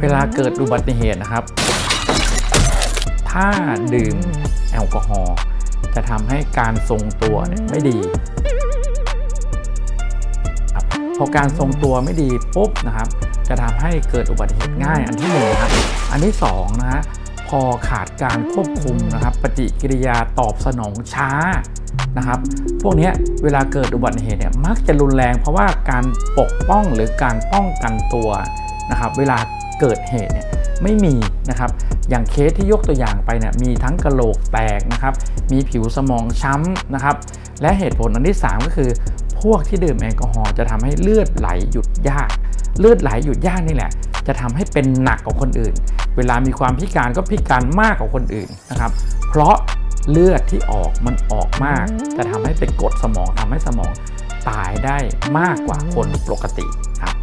เวลาเกิดอุบัติเหตุนะครับ ถ้าดื่มแอลกอฮอล์จะทำให้การทรงตัวเนี่ยไม่ดีครับพอการทรงตัวไม่ดีปุ๊บนะครับ จะทำให้เกิดอุบัติเหตุง่ายอันที่หนึ่งนะครับ อันที่สองนะฮะพอขาดการควบคุมนะครับ ปฏิกิริยาตอบสนองช้านะครับ พวกนี้เวลาเกิดอุบัติเหตุเนี่ยมักจะรุนแรง เพราะว่าการปกป้องหรือการป้องกันตัวนะครับ เวลา เกิดเหตุเนี่ยไม่มีนะครับอย่างเคสที่ยกตัวอย่างไปเนี่ยมีทั้งกระโหลกแตกนะครับมีผิวสมองช้ำนะครับและเหตุผลอันที่ 3 ก็คือ พวกที่ดื่มแอลกอฮอล์จะทำให้เลือดไหลหยุดยาก เลือดไหลหยุดยากนี่แหละ จะทำให้เป็นหนักกว่าคนอื่น เวลามีความพิการก็พิการมากกว่าคนอื่นนะครับเพราะเลือดที่ออกมันออกมาก จะทำให้ไปกดสมองทำให้สมองตายได้มากกว่าคนปกติครับ